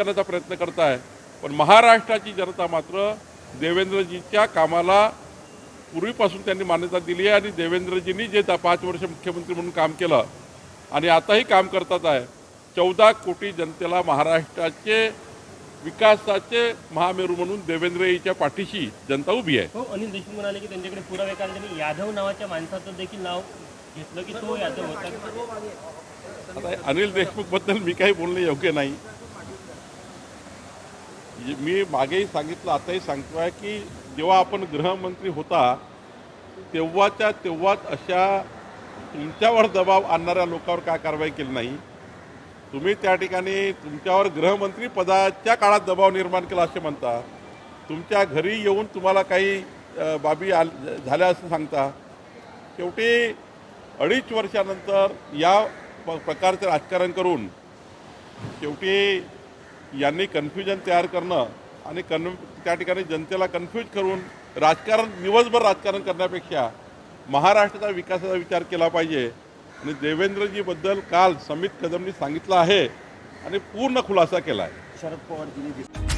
करण्याचा प्रयत्न करताय. पण महाराष्ट्राची जनता मात्र देवेंद्रजीच्या कामाला पूर्वीपासून त्यांनी मान्यता दिली आहे आणि देवेंद्रजींनी जे पाच वर्ष मुख्यमंत्री म्हणून काम केलं आणि आताही काम करतात आहे चौदा कोटी जनतेला महाराष्ट्राचे विकासाचे महामेरू म्हणून देवेंद्रजीच्या पाठीशी जनता उभी आहे. हो अनिल देशमुख म्हणाले की त्यांच्याकडे पुरावे कारण त्यांनी यादव नावाच्या माणसाचं देखील नाव घेतलं की तो यादव होता. आता अनिल देशमुखबद्दल मी काही बोलणे योग्य नाही. म्हणजे मी मागेही सांगितलं आताही आहे की जेव्हा आपण गृहमंत्री होता तेव्हाच्या तेव्हाच अशा तुमच्यावर दबाव आणणाऱ्या लोकांवर काय कारवाई केली नाही. तुम्ही त्या ठिकाणी तुमच्यावर गृहमंत्री पदाच्या काळात दबाव निर्माण केला असे म्हणता. तुमच्या घरी येऊन तुम्हाला काही बाबी आल झाल्या असं सांगता. शेवटी अडीच वर्षानंतर या प प्रकारचं राजकारण करून शेवटी यांनी कन्फ्युजन तयार करणं आणि कन त्या ठिकाणी जनतेला कन्फ्यूज करून राजकारण दिवसभर राजकारण करण्यापेक्षा महाराष्ट्राचा विकासाचा विचार केला पाहिजे. आणि देवेंद्रजीबद्दल काल समित कदमनी सांगितलं आहे आणि पूर्ण खुलासा केला आहे शरद पवारजींनी